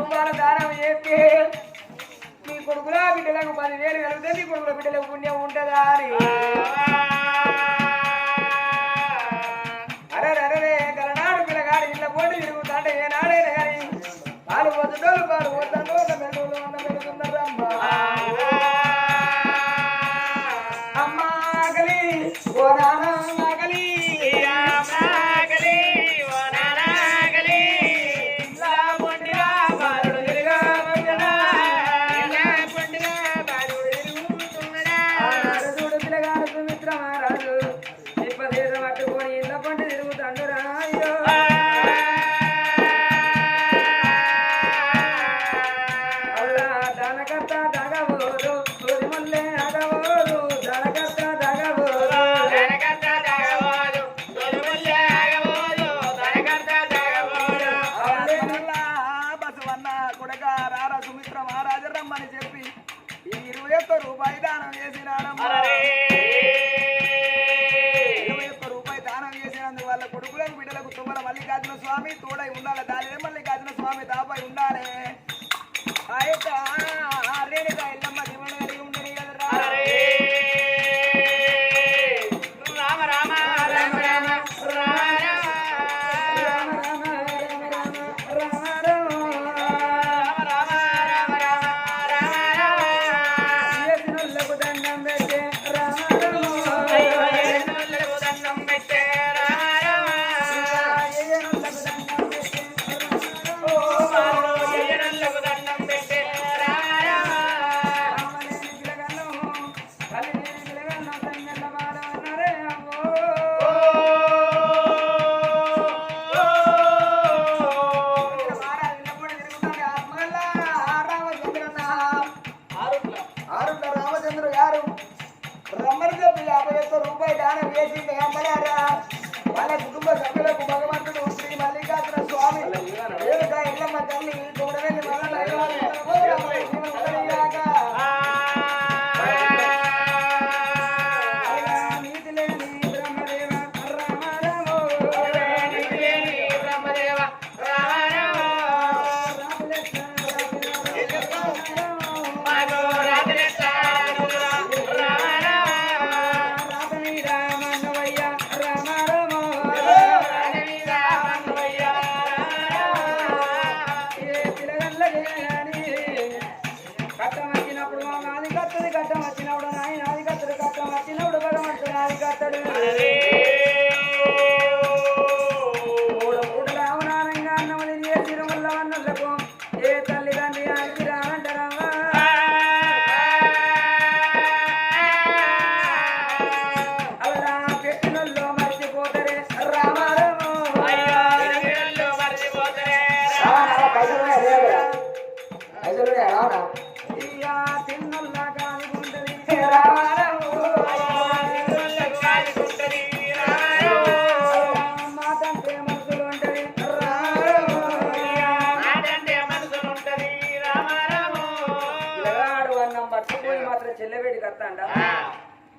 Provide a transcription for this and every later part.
కుంభాల దానం చేస్తే నీ కొడుకుల బిడ్డలకు పదివేలు కలుగుతుంది నీ కొడుకుల బిడ్డలకు పుణ్యం ఉంటుందా అని. అరే అరే గలనాడు పిల్లగాడు ఇంట్లో పోటీ తిరుగుతాంటే ఏనాడే కానీ పాలు పొద్దుటోళ్ళు పాలు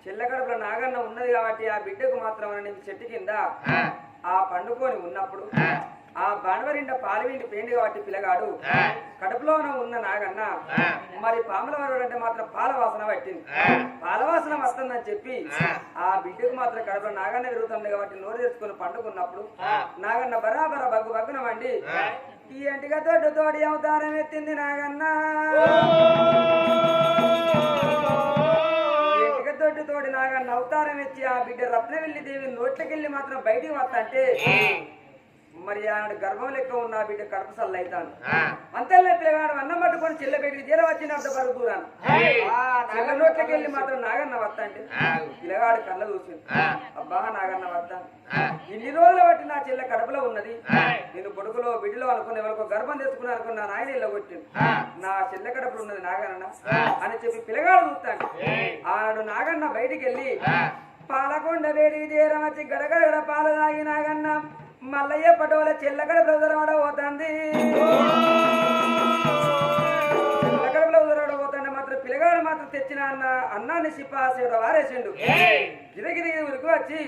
చెల్లకడపలో నాగన్న ఉన్నది కాబట్టి ఆ బిడ్డకు మాత్రం నేను చెట్టు కింద. ఆ. పండుకొని ఉన్నప్పుడు ఆ. బాణవరిండ పాలవిండి పేండి కాబట్టి పిల్లగాడు కడుపులోన ఉన్న నాగన్న మరి పాముల వరుడు అంటే మాత్రం పాల వాసన పట్టింది. పాల వాసన వస్తుందని చెప్పి ఆ. బిడ్డకు మాత్రం కడుపులో నాగన్న విరుగుతుంది కాబట్టి నోరు తెచ్చుకుని పండుకున్నప్పుడు నాగన్న బరాబర బగ్గు బగ్గునమండి ఈ అంటిగా తోడు తోడి అవతారం ఎత్తింది నాగన్న. తోటి తోడి నాగన్న అవతారం ఎత్తి ఆ బిడ్డ రత్నవెల్లి దేవి నోట్లకెళ్ళి మాత్రం బయటికి వస్తా అంటే మరి ఆడ గర్భం లెక్క ఉన్న బిడ్డ కడప సల్ల అవుతాను అంతల్లే పిల్లగాడు అన్నం పట్టుకొని చెల్లె బయటికి జీర వచ్చినట్టు పరుగు దూరాను చెల్ల నోట్లకి వెళ్ళి మాత్రం నాగన్న వస్తంటే పిల్లగాడు కళ్ళ చూసింది అబ్బా నాగన్న వస్తాను ఇన్ని రోజులు బట్టి నా చెల్లె కడపలో ఉన్నది. నేను కొడుకులో బిడ్డలో అనుకున్న ఎవరికో గర్భం తెచ్చుకున్నా అనుకున్న నాయన ఇళ్ళ కొట్టింది నా చెల్లె కడపలో ఉన్నది నాగన్న అని చెప్పి పిల్లగాడు చూస్తాను ఆనాడు నాగన్న బయటికి వెళ్ళి పాలకొండ వేడి తీరం వచ్చి గడగడ పాలు తాగి నాగన్న. మల్లయ్య పటోల చెల్లగడ బ్రదర్ ఆడ పోతుంది. చెల్లగడ బ్రదర్ ఆడ పోతాంటే మాత్రం పిల్లగాడు మాత్రం తెచ్చిన అన్న అన్నాన్ని సిప్పాసేట వారేసిండు గిరగిరి ఊరికి వచ్చి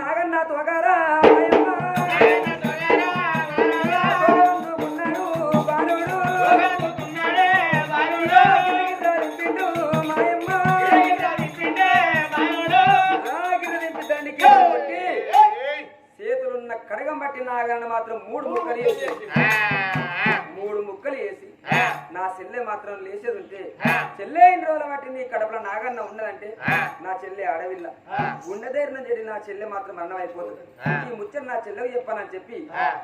నాగన్న తోగారా చెల్లె అడవిల్ల గుండెదేరిన చెడి నా చెల్లె మాత్రం మరణం అయిపోతుంది ఈ ముచ్చట నా చెల్లెకు చెప్పానని చెప్పి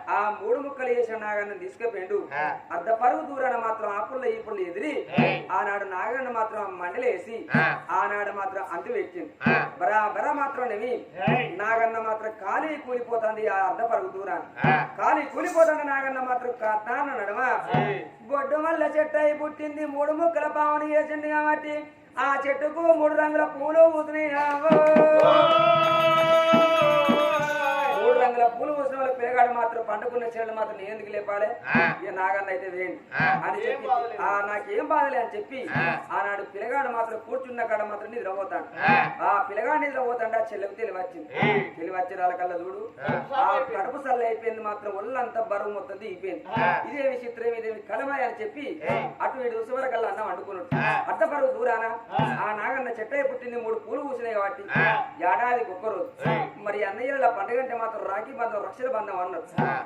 ఆ. మూడు ముక్కలు వేసిన నాగన్న తీసుకుపోయిండు. అర్ధ పరుగు దూరాన మాత్రం ఆ పుల్ల ఈ పుల్ల ఎదిరి ఆనాడు నాగన్న మాత్రం మండలేసి ఆనాడు మాత్రం అంటు పెట్టింది బరా బరా మాత్రం నెవి నాగన్న మాత్రం ఖాళీ కూలిపోతుంది ఆ అర్ధ పరుగు దూరాన్ని ఖాళీ కూలిపోతుంది నాగన్న మాత్రం కాతాన నడమ మల్ల చెట్టు అయి పుట్టింది మూడు ముక్కల పావుని వేసింది కాబట్టి ఆ చెట్టుకు మూడు రంగుల పూలు పూసినాయి పూలు పూసిన వాళ్ళ పిల్లగాడు మాత్రం పండుకున్న చెట్లు మాత్రం నేను ఎందుకు లేపాలి? ఇక నాగన్న అయితే వేయండి. అని చెప్పి ఆ నాకేం బాధలే అని చెప్పి ఆనాడు పిల్లగాడు మాత్రం కూర్చున్న కాడ మాత్రం నిద్రపోతాడు. ఆ. పిల్లగాడు నిద్రపోతాడు ఆ చెల్లెకు తెలివి వచ్చింది తెలివి వచ్చే వాళ్ళకల్లా చూడు. ఆ. కడుపు సల్ల అయిపోయింది. మాత్రం ఒళ్ళంతా బరువు మొత్తం దిగిపోయింది. ఇదేమి చిత్రం ఇదేమి కలమాయ అని చెప్పి అటు ఇటు ఉసవరకల్లా అన్నం వండుకున్నాడు. అర్ధ బరువు దూరాన? ఆ. నాగన్న చెట్టయ్య పుట్టింది మూడు పూలు పూసినాయి కాబట్టి ఏడాదికి ఒక్క రోజు మరి అన్నయ్యల పండుగ అంటే మాత్రం రాఖీ బంధం రక్షణ బంధం అన్నారు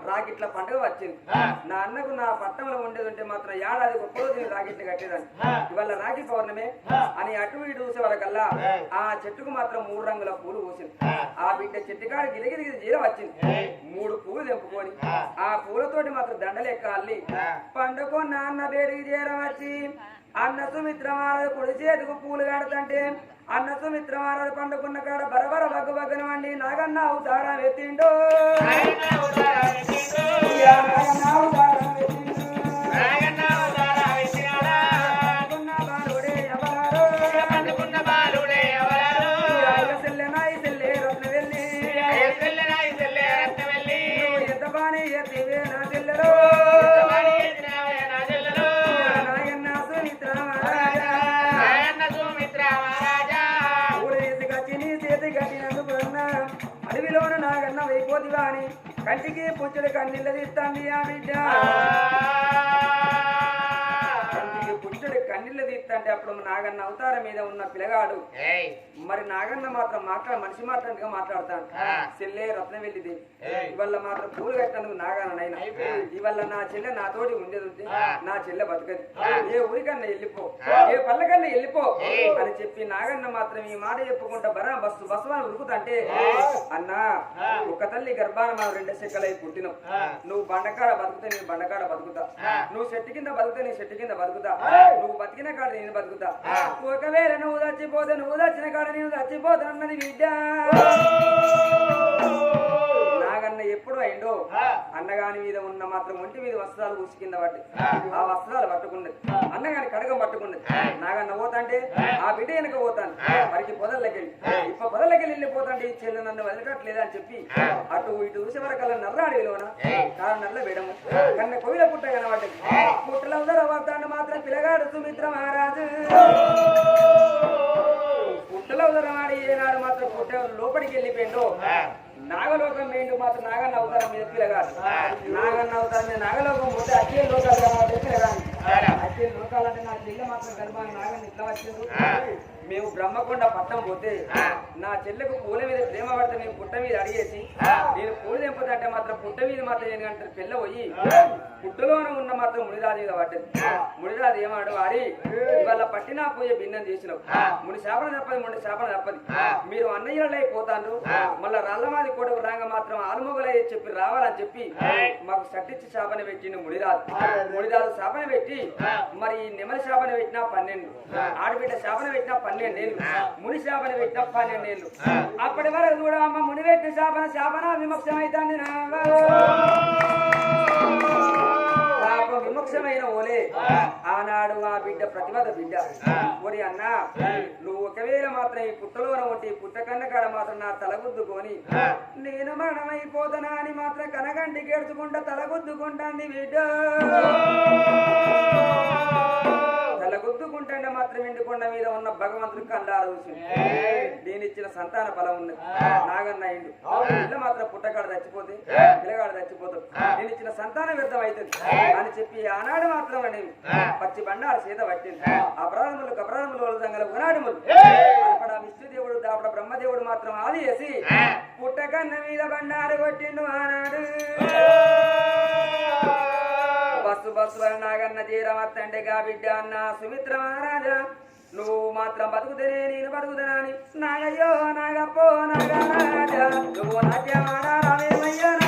రాకిట్ల పండుగ వచ్చింది. నా అన్నకు నా పట్టణంలో ఉండేది ఉంటే మాత్రం ఏడాదికి ఒక్క రోజు నేను రాకిట్లు కట్టేదాన్ని. ఇవాళ రాఖీ పౌర్ణమి. అని అటు ఇటు చూసే వరకల్లా ఆ చెట్టుకు మాత్రం మూడు రంగుల పూలు పూసింది. ఆ. బిడ్డ చెట్టుకాడ గిరిగిరి జీర వచ్చింది. మూడు పూలు తెంపుకొని ఆ. పూలతోటి మాత్రం దండలెక్క అల్లి పండుకో నాన్న బేడికి జీరం వచ్చి అన్న సుమిత్రమాల కుడి చేతికి పూలు కడతంటే అన్న సుమిత్రమాల పండుకున్న కాడ బరబర బగ్గు బగ్గన వండి నాగన్న అవతారం ఇయ్యా నాగన్న అవతారం పోదివా అని కంటికి పుచ్చుడు కన్నీళ్ళ తీస్తాంది ఆ బిడ్డ. తీస్తాంటే అప్పుడు నాగన్న అవతారం మీద ఉన్న పిల్లగాడు మరి నాగన్న మాత్రం మాట్లా మనిషి మాట్లాడుగా మాట్లాడతాను చెల్లె రత్నవెల్లి దేవి ఇవల్ల మాత్రం పూలు కట్టినందుకు నాగన్నైనా ఇవల్ల నా చెల్లె నాతోటి ఉండేది నా చెల్లె బతకది. ఏ ఊరికన్నా వెళ్ళిపో. ఏ పల్లెకన్నా వెళ్ళిపో. అని చెప్పి నాగన్న మాత్రం ఈ మాట చెప్పుకుంటా బరా బస్సు బస్సు అని ఉరుకుతంటే అన్నా ఒక తల్లి గర్భాన మనం రెండు చెక్కలై పుట్టినాం. నువ్వు బండకాడ బతుకుతే నేను బండకాడ బతుకుతా. నువ్వు చెట్టు కింద బతుకుతే నేను చెట్టు కింద బతుకుతా. నువ్వు బతికిన కాడ నేను బతుకుతా. ఒకవేళ నువ్వు చచ్చిపోతే నువ్వు చచ్చిన కాడ నేను చచ్చిపోతా అన్నది నాగన్న ఎప్పుడు అయిండో అన్నగాని మీద ఉన్న మాత్రం ఒంటి మీద వస్త్రాలు కూసి కింద పట్టి ఆ. వస్త్రాలు పట్టుకున్నది. అన్నగాని కడగం పట్టుకున్నది. నాగన్న పోతాంటే ఆ. బిడ్డ వెనక పోతాను మరికి పొదల్లకెళ్ళి. ఇప్ప పొదల్లకెళ్ళి వెళ్ళిపోతాంటే ఈ చెల్లె నన్ను వదలట్లేదా అని చెప్పి అటు ఇటు చూసే వరకల్లా నల్ల అడవిలోన కారు నల్ల వేయడము కన్న కోవిల పుట్ట కనబడ్డది. పుట్టలో వస్తాను మాత్రం పిల్లగాడు సుమిత్ర మహారాజు. పుట్టలో ఏనాడు మాత్రం పుట్ట లోపలికి వెళ్ళిపోయిందో నాగలోకం వేయండు మాత్రం నాగన్న అవతారం మీద పిల్లగాడు నాగన్న అవతారం మీద నాగలోకం పోతే అత్తే లోకాలు కాబట్టి పిల్లగాడు అత్తే లోకాలంటే నా చెల్లె మాత్రం గర్భాన్ని నాగన్న ఇట్లా వచ్చిండు మేము బ్రహ్మకొండ పట్టం పోతే నా చెల్లెకు పూల మీద ప్రేమ పడితే నేను పుట్ట మీద అడిగేసి నేను పూలు తెంపుతుంటే మాత్రం పుట్ట మీద మాత్రం నేను అంటే పిల్ల పోయి పుట్టలోన ఉన్న మాత్రం మునిరాజు మీద పడ్డది. మునిరాజు ఏమాడు వాడి ఇవాళ పట్టినా పోయే భిన్నం చేసినావు. ముని శాపన తప్పది ముని శాపన తప్పది. మీరు అన్నయ్యలై పోతాను మళ్ళా రాళ్ళమాది కోటకు రాంగ మాత్రం ఆలుమొగలై చెప్పి రావాలని చెప్పి మాకు సట్టించి శాపన పెట్టిండు మునిరాజు. మునిరాజు శాపన పెట్టి మరి నెమలి శాపన పెట్టినా పన్నెండు. ఆడబిడ్డ శాపన పెట్టినా పన్నెండేళ్ళు ముని శాపన పెట్టినా పన్నెండేళ్ళు అప్పటి వరకు కూడా అమ్మ ముని పెట్టిన శాపన శాపన విమోక్షమైతుంది పాప విమోక్షమైన ఓలే. ఆనాడు ఆ బిడ్డ ప్రతిమద బిడ్డ. ఓరి అన్న నువ్వు ఒకవేళ మాత్రం ఈ పుట్టలోన ఒకటి పుట్ట కన్న కాడ మాత్రం నా తలగుద్దుకొని నేను మరణమైపోతానా అని మాత్రం కనగంటి కేడుచుకుంటా తలగుద్దుకుంటాంది బిడ్డ. తలగుద్దుకుంటే మాత్రం ఎండుకొండ మీద ఉన్న భగవంతుడు కళ్ళారు నేను ఇచ్చిన సంతాన బలం ఉన్నది నాగన్న పిల్ల మాత్రం పుట్టగాడు చచ్చిపోతే పిల్లగాడు చచ్చిపోతాడు. నేను ఇచ్చిన సంతానం వ్యర్థం అవుతుంది. అని చెప్పి ఆనాడు మాత్రం అనేవి పచ్చి బండారు సీత పట్టింది. అపరాధములు కపరాధములు వలదంగల గుణాడుములు అక్కడ విష్ణుదేవుడు దాపడ బ్రహ్మదేవుడు మాత్రం ఆది చేసి పుట్టకన్న మీద బండారు కొట్టిండు ఆనాడు. బస్సు బస్సు నాగన్న జీరమత్తంటే గా బిడ్డ అన్న సుమిత్ర మహారాజా. నువ్వు మాత్రం బతుకుతేనే నేను బతుకుతున్నాని. నాగయ్యో నాగప్పో నాగరాజా. నువ్వు నాట్యమారా రామేమయ్యా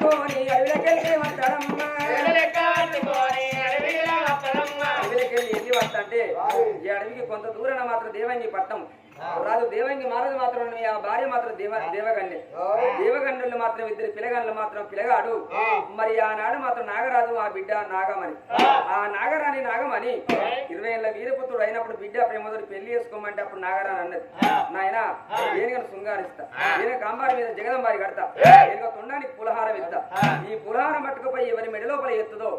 పట్టుకొని అడవిలకెళ్ళి వస్తాడమ్మా. ఈ అడవికి కొంత దూరాన మాత్రం దేవంగి పట్టం. రాజు దేవంగి మారదు మాత్రం ఆ భార్య మాత్రం దేవ దేవగండి దేవగండులు మాత్రం ఇద్దరు పిల్లగండ్లు మాత్రం పిల్లగాడు. మరి ఆనాడు మాత్రం నాగరాజు ఆ బిడ్డ నాగమని ఆ. నాగరాణి నాగమని ఇరవై ఏళ్ళ వీరపుత్రుడు అయినప్పుడు బిడ్డ ప్రేమతో పెళ్ళి చేసుకోమంటే అప్పుడు నాగరాణి అన్నది. నాయన ఏనుగను శృంగారిస్తా ఏనుగ అంబారి మీద జగదంబారి కడతా. ఏనుగ తొండానికి పులహారం ఇస్తా. ఈ పులహారం పట్టుకుపోయి ఎవరి మెడ లోపల ఎత్తుదో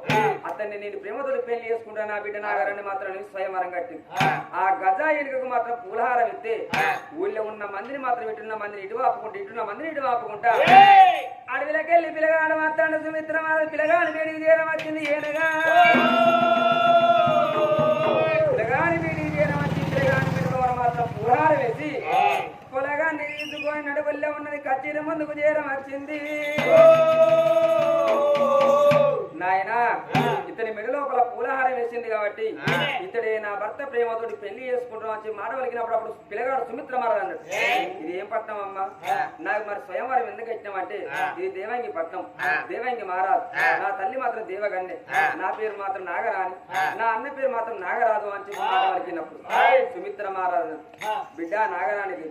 అతన్ని నేను ప్రేమతో పెళ్ళి చేసుకుంటా నా బిడ్డ నాగరాన్ని మాత్రం నేను స్వయంవరం కట్టింది. ఆ. గజ ఏనుగకు మాత్రం పులహారం ఇస్తే ఊళ్ళో ఉన్న మందిని మాత్రం ఇటున్న మందిని ఇటు వాపుకుంటా ఇటున్న మందిని ఇటు వాపుకుంటా ఏయ్! అడవిలోకెళ్ళి పిల్లగాడు మాత్రాడు సుమిత్ర పిల్లగాడు వేడికి చేయడం వచ్చింది ఏనుగా. పిల్లగాని వేడికి చేయడం వచ్చింది పిల్లగాని మెడలో మాత్రం పులహారం వేసి పొలగాన్ని తీసుకొని నడువల్లో ఉన్నది కచ్చేరి ముందుకు చేయడం వచ్చింది. నాయన ఇతని మెడ లోపల పూలహారం వేసింది కాబట్టి ఇతడే నా భర్త ప్రేమతోటి పెళ్ళి చేసుకుంటాం అని మాట వలికినప్పుడు అప్పుడు పిల్లగాడు సుమిత్ర మారాడు అన్నాడు. ఇది ఏం పట్నం అమ్మా? నాకు మరి స్వయంవరం ఎందుకు ఇచ్చినామంటే ఇది దేవంగి పట్నం. దేవంగి మహారాజు. నా తల్లి మాత్రం దేవగన్నే. నా పేరు మాత్రం నాగరాణి. నా అన్న పేరు మాత్రం నాగరాజు అని చెప్పి మాట సుమిత్ర మహారాజు బిడ్డ నాగరాణికి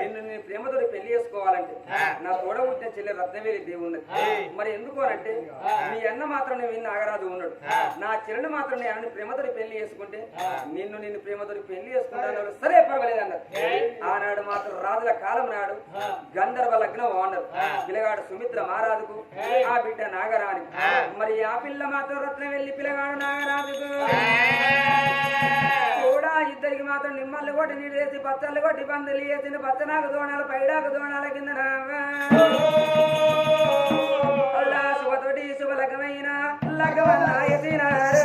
నిన్ను నేను ప్రేమతో పెళ్ళి చేసుకోవాలంటే నా తోడ పుట్టిన చెల్లె రత్నవేలి దేవి ఉన్నది మరి ఎందుకు అనంటే నీ అన్న మాత్రం నేను నాగరాజు ఉన్నాడు. నా చెల్లెని మాత్రం నేను అన్న ప్రేమతో పెళ్ళి చేసుకుంటే నిన్ను నిన్ను ప్రేమతో పెళ్ళి చేసుకుంటాను సరే పర్వాలేదు అన్నారు ఆనాడు మాత్రం రాజుల కాలం నాడు గంధర్వ లగ్నం వాడినారు పిల్లగాడు సుమిత్ర మహారాజుకు ఆ బిడ్డ నాగరాణి. మరి ఆ పిల్ల మాత్రం రత్నం వెళ్ళి పిల్లగాడు నాగరాజుకు. కూడా ఇద్దరికి మాత్రం నిమ్మల్ని కొట్టి నీళ్ళు వేసి పచ్చళ్ళు కొట్టి పందులు వేసిన పచ్చనాకు దోణాలు పైడాకు దోణాల కింద నాగా. శుభతోటి శుభలకమైన లగవన్న ఎసినారు.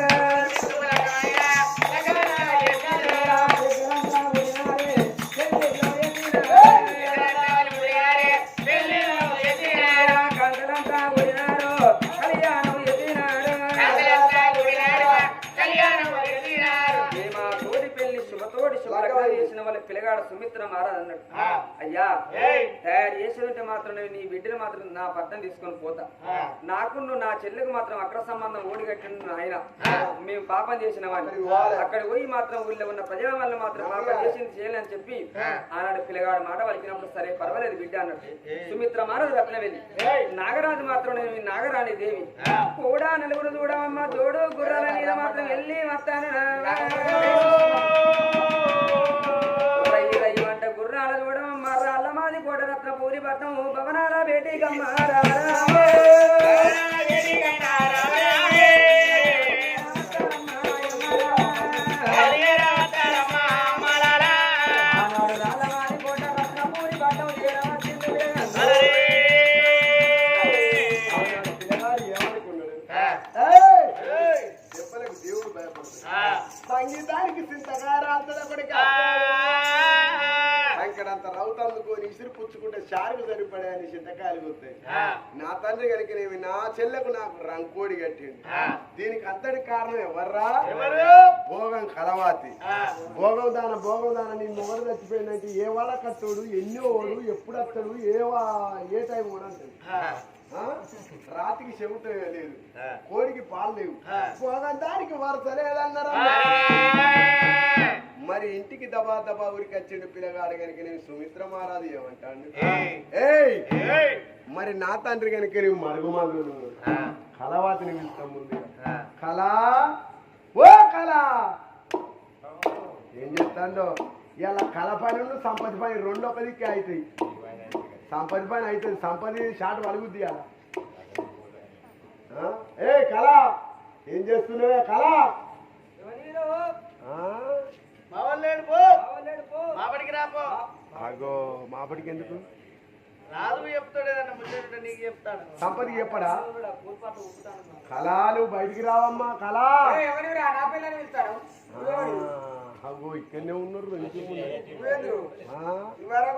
మహారాజు అన్నాడు. అయ్యా. తయారు చేసి ఉంటే మాత్రం నీ బిడ్డను మాత్రం నా పట్టం తీసుకొని పోతా. నాకు నువ్వు నా చెల్లెకు మాత్రం అక్ర సంబంధం ఓడిగట్టిన ఆయన. మేము పాపం చేసిన వాడిని అక్కడ పోయి మాత్రం ఊళ్ళో ఉన్న ప్రజల వల్ల మాత్రం పాపం చేసింది చేయాలని చెప్పి. ఆనాడు పిల్లగాడు మాట వలికినప్పుడు సరే పర్వాలేదు బిడ్డ అన్నట్టు ఏ. సుమిత్ర రత్న వెళ్ళి. నాగరాజు మాత్రం నేను నాగరాణి దేవి. కూడా నలుగురు చూడమమ్మ జోడు గుర్రాల మీద మాత్రం వెళ్ళి వస్తాను పట్నం భవనాల బేటీ ఆనాడు నా చెల్లెకు నాకు రంకోడి కట్టిండు. దీనికి అంతటి కారణం ఎవర్రా? భోగం కలవాతి. భోగం దాన భోగం దాన నీ మొగడు చచ్చిపోయిందంటే ఏ వాళ్ళ కట్టుడు ఎన్నో ఓడు ఎప్పుడు వస్తాడు ఏ ఏ టైం కూడా? రాతికి చెవిట లేదు. కోడికి పాలు లేవు. దానికి వరస లేదన్నారా? మరి ఇంటికి దబా దబా ఊరికి వచ్చిండు పిల్లగాడు కనుక నేను సుమిత్ర మహారాజు ఏమంటాడు? ఏయ్! మరి నా తండ్రి కనుక నువ్వు మరుగు మగులు. కలవాతిని పిలుస్తాం ముందు కళా? ఓ కళ! ఏం చెప్తాందో? ఇలా కళ పని సంపద పని రెండు ఒక దిక్కే అవుతాయి సంపద పని అవుతుంది. సంపద షాట్ వలుగుద్ది అలా ఏ కళ! ఏం చేస్తున్నావే కళ? పో. మాపడికి ఎందుకు? రాదు చెప్తాడు నీకు చెప్తాడు. చెప్పడా? కళాలు బయటికి రావమ్మా కళా! ఎవరిరా నా పిలుస్తాడు. అగో ఇక్కడనే ఉన్నారు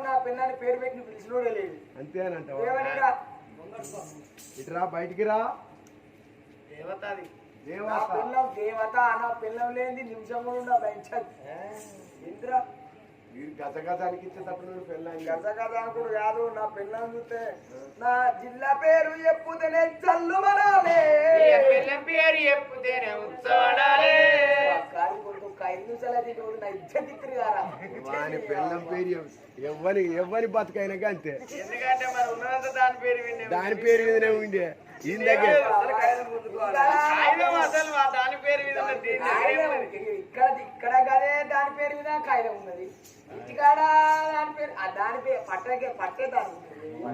నా పిల్లని పేరు పెట్టి నువ్వు పిలిచినోడే లేదు అంతేనంటావా ఏమనిరా ఇటురా బయటికి రా. దేవతాది. దేవత. పిల్లం దేవత నా పిల్లం లేని నిమిషం కూడా ఇంద్ర వీరు గజగజానికి ఇచ్చేటప్పుడు పెళ్ళాం గజ గజ అనుకుడు కాదు నా పిల్లని చూస్తే నా జిల్లా పేరు ఎప్పుతేనే చల్లు మనాలే పిల్ల పేరు చెప్పుతేనే ఉత్సవాడాలే కాదు కొడుకు ఒక ఐదు నిమిషాలు అయితే చూడు నా ఇజ్జత్ ఇత్తురు కారా వాని పెళ్ళం పేరు ఎవ్వని ఎవ్వని బతుకైనా అంతే ఎందుకంటే మరి ఉన్నదంతా దాని పేరు వినే దాని పేరు మీదనే ఉండే. ఈయన దగ్గర దాని పేరు? ఇక్కడ ఇక్కడ కదే దాని పేరు మీద కాగితం ఉన్నది ఇంటికాడ దాని పేరు ఆ దాని పేరు పట్టకే పట్టే దాని.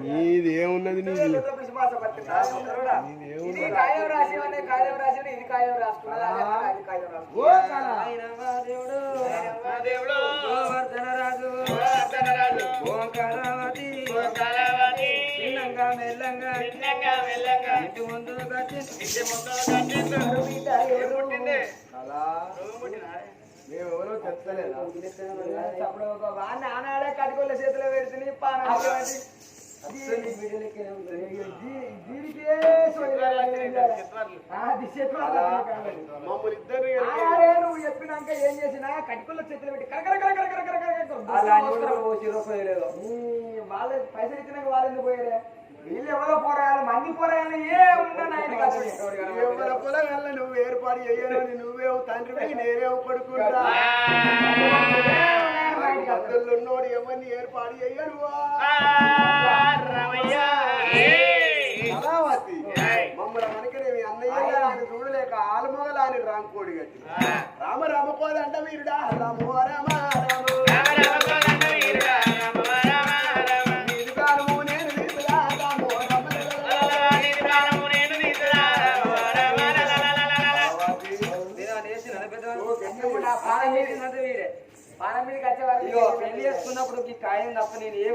నీది ఏమున్నది? ఇది కాగితం రాసి అనే కాగితం రాసి ఇది కాగితం రాసుకున్నది అదే అది కాగితం ఎవరో చెప్తలేదా అప్పుడు ఒక వాడిని ఆనాడే కట్టుకోలే చేతిలో పెడుతుంది పానం నువ్వు చెప్పినాక ఏం చేసినా కట్టుకున్న చేతిలో పెట్టి కరకర కరకర కరకర కరకర వాళ్ళ పైసలు ఇచ్చినాక వాళ్ళు ఎందుకు పోయారే వీళ్ళు ఎవరో పోరాయాలి మంది పోరాయాలి ఏ ఉన్నా ఎవరి పొలగల్ల నువ్వు ఏర్పాటు చేయను నువ్వేవు తండ్రి నేనేవు కొడుకుంటా. భక్తుల్లో ఉన్నోడు ఎవరిని ఏర్పాటు చేయను. కళావతి మనకనేమి అన్నయ్య ఆయన చూడలేక ఆలుమొగలాని రాంకోడి గట్టి. రామ రామ కోదంట వీరుడా. రామ రామ.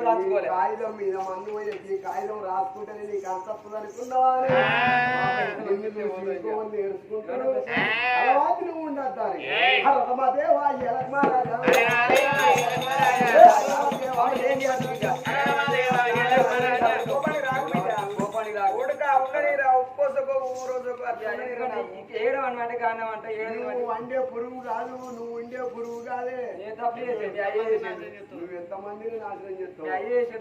కాగితం మీద మందు పోయి నిన్ను చూసి ఇంకోమంది నేర్చుకుంటాడు అలవాటు నువ్వు ఉండద్దాని ఏయ్. హరమదేవా ఎలక్మా రాజా ఏం చేయాలి అనమాట కారణం అంటే నువ్వు వండే పురుగు కాదు నువ్వు వండే పురుగు కాదే. ఏ తప్పు నువ్వు ఎంతమందిని నాశనం చేస్తావు?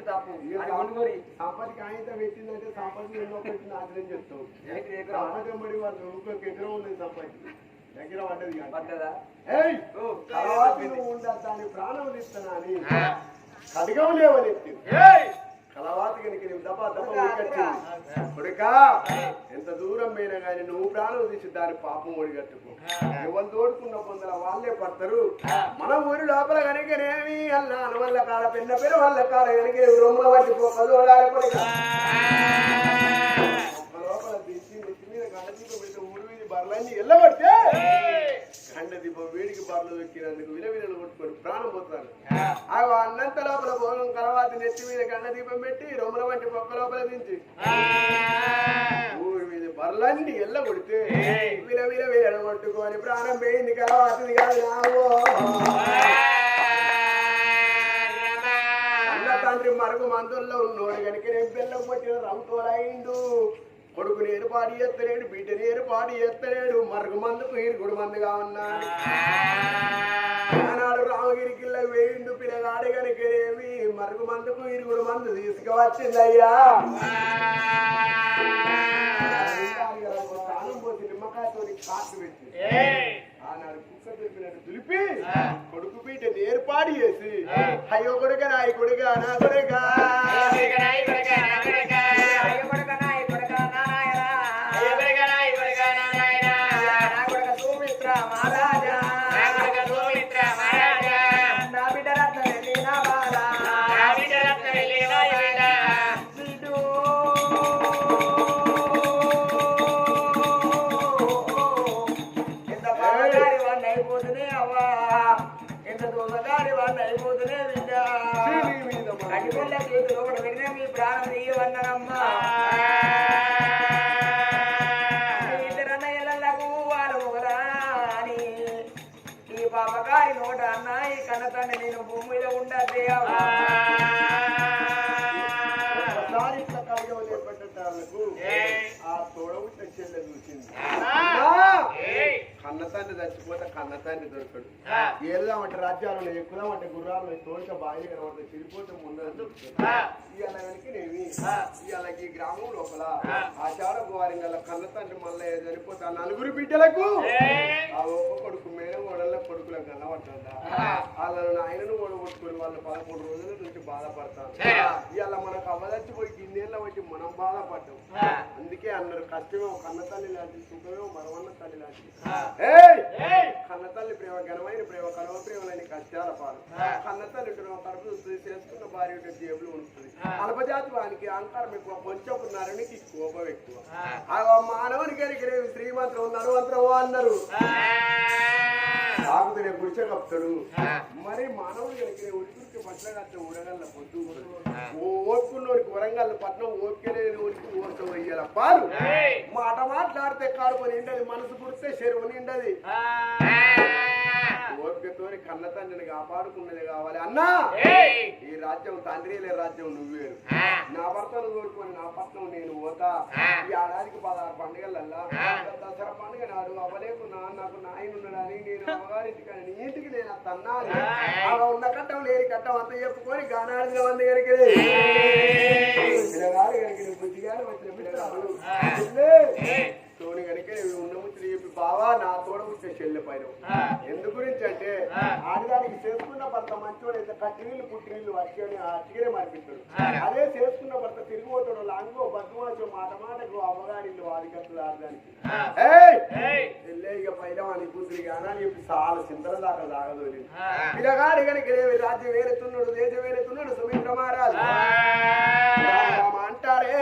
తప్పు. కాగిత పెట్టిందంటే ఎన్నో పెట్టి నాశనం చేస్తావు? సంపత్తి పడి వాళ్ళు ఇంకొక ఎకరం ఉన్నది సంపత్తి దగ్గర పడ్డది ఉండాలి దాని ప్రాణం ఇస్తానని కడగం లేవనెత్తి కలవాత కనుక నువ్వు దప్ప దప్ప ఉడికచ్చింది కొడుకా. ఎంత దూరం పోయినా కానీ నువ్వు ప్రాణం తీసి దాని పాపం ఒడిగట్టుకో. ఎవరు తోడుకున్న పొందల వాళ్ళే పడతారు. మన ఊరి లోపల కనుకనేమి అల్లాను వల్ల కాడ పెన్న పెన వల్ల కాడ కనుక రొమ్మల వంటి పొక్కలు ఓడాలి కొడుకా. లోపల తీసి నెత్తి మీద దీపం పెట్టి ఊరి మీద బర్లన్నీ ఎల్లబడితే గండ దీపం వేడికి బర్లు దొక్కినందుకు విలవిలలు కొట్టుకొని ప్రాణం పోతారు. ఆ అన్నంత లోపల భోగం కలవాత నెత్తి మీద దీపం పెట్టి రొమ్మల వంటి పొక్క లోపల దించి. ఊరి మీద బర్లన్నీ ఎల్లగొడితే విల విల విలలు కొట్టుకొని ప్రాణం పోయింది కలవాతది కాదు అన్న తండ్రి మరుగు మందుల్లో ఉన్నోడు కనుక నేను బెల్లం కొట్టిన రంకోలైండు కొడుకుని ఏర్పాటు ఎత్తలేడు బిడ్డని ఏర్పాటు ఎత్తలేడు మరుగు మందుకు ఇరుగుడు మందుగా ఉన్నాడు ఆనాడు రామగిరికిల్ల వేయిండు పిల్లగాడి కనుకనేమి మరుగు మందుకు ఇరుగుడు మందు తీసుకువచ్చిందయ్యా స్థానం పోసి నిమ్మకాయతో కాటు పెట్టి ఆనాడు కుక్క దులిపినట్టు దులిపి కొడుకు పీట ఏర్పాటు చేసి అయ్యో కొడుక నాయి కొడుక నా కొడుక కన్న తండ్రి దొరకడు ఏదామంటే రాజ్యాలను ఎక్కుదామంటే గుర్రాలను తోడిక బాయిలు కనబడితే చిరిపోతే ముందు ఇవాళ వెనకనేమి ఇవాళ ఈ గ్రామం లోపల. ఆచార వారి గల కన్న తండ్రి మళ్ళీ చనిపోతే నలుగురు బిడ్డలకు ఆ ఒక్క కొడుకు మేడం ఓడల కొడుకులకు కనబడుతుందా? వాళ్ళను నాయనను ఓడగొట్టుకుని వాళ్ళు పదకొండు రోజుల నుంచి బాధపడతారు. ఇవాళ మనకు అవ్వదచ్చిపోయి ఇన్నేళ్ళ వచ్చి మనం బాధపడ్డాం. అందుకే అన్నారు కష్టమే ఒక తల్లి లాంటి సుఖమే మరవన్న తల్లి లాంటి ఏయ్! కన్న తల్లి ప్రేమ ఘనమైన ప్రేమ కనవ ప్రేమలని కష్టాల పాలు కన్న తల్లి ఉంటే ఒక కడుపు చేసుకున్న భార్య జేబులు ఉంటుంది. అల్పజాతి వానికి అహంకారం ఎక్కువ కొంచెం ఉన్నారనికి కోపం ఎక్కువ. ఆ. మానవునికి ఎరిగిరేవి శ్రీమంత్రం ఉన్నారు మంత్రం అన్నారు. తాగుతునే గుడిచ కప్తాడు మరి మానవుడు కలిగిన ఉరికి పట్ల ఉడగల్ల పొద్దు ఓర్పున్నోరికి వరంగల్ పట్నం ఓర్కెలేని ఊరికి ఓర్క వెయ్యాల. పాలు. మాట మాట్లాడితే కాడుపు నిండది మనసు పుడితే చెరువు నిండది. ఓపికతోని కన్న తండ్రిని కాపాడుకున్నది కావాలి. అన్నా! ఈ రాజ్యం తండ్రి లే రాజ్యం నువ్వేరు నా భర్తను కోరుకొని నా పట్నం నేను పోతా. ఈ ఏడాదికి పదహారు పండుగలల్లా. దసరా పండుగ నాడు అవ్వలేకున్నా నాకు నాయన ఉన్నాడని నేను అమ్మగారింటికి నీ ఇంటికి నేను తన్నాలి అలా ఉన్న కట్టం లేని కట్టం అంతా చెప్పుకొని గానాడిన మంది కనుక పిల్లగాడు కనుక బుద్ధిగానే వచ్చిన పిల్లగాడు తోని కనుక ఉన్న చెప్పి. బావా నా తోడ వచ్చే చెల్లె పైన ఎందు గురించి అంటే ఆడదానికి చేసుకున్న భర్త మంచోడు అయితే కట్టి నీళ్ళు పుట్టి నీళ్ళు వచ్చి అచ్చిగానే మార్పిస్తాడు. అదే చేసుకున్న భర్త తిరిగిపోతాడు లాంగో బద్దుమాచో మాట మాటకు అమ్మగారిల్లు వాడికత్తులు ఆడదానికి. ఇక పైన వాని కూతురి కానీ చెప్పి చాలా చింతల దాకా దాగదు పిల్లగాడి కనుక రాజ్యం వేరెత్తున్నాడు దేశం వేరెత్తున్నాడు సుమిత్ర మహారాజు. అంటాడే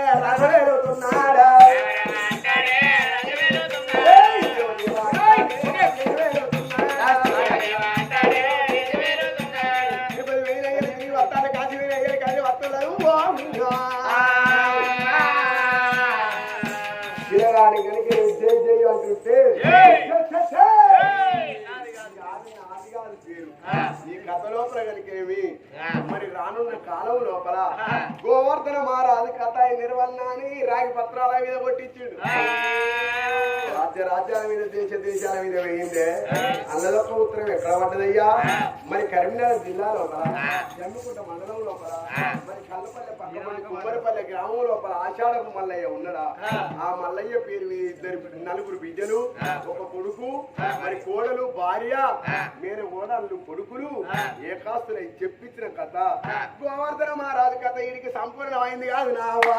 ఈ కథ లోపల కనుకేమి మరి రానున్న కాలం లోపల గోవర్ధన మహారాజు కథ నిర్వహణ అని రాగి పత్రాల మీద కొట్టించిండు. రాజ్య రాజ్యాల మీద దేశ దేశాల మీద వేయిందే అన్నదొక్క ఉత్తరం ఎక్కడ పడ్డదయ్యా? మరి కరీంనగర్ జిల్లా లోపల జమ్మికుంట మండలం లోపల? మరి కల్లపల్లె పక్కపల్లి కుమ్మరిపల్లె గ్రామం లోపల ఆషాఢపు మల్లయ్య ఉన్నాడా? ఆ. మల్లయ్య పేరు మీద ఇద్దరు నలుగురు బిడ్డలు ఒక కొడుకు మరి కోడలు భార్య నేను ఓడళ్ళు కొడుకులు ఏకాస్తులై చెప్పించిన కథ. గోవర్ధన మహారాజు కథ వీడికి సంపూర్ణమైంది కాదు నావా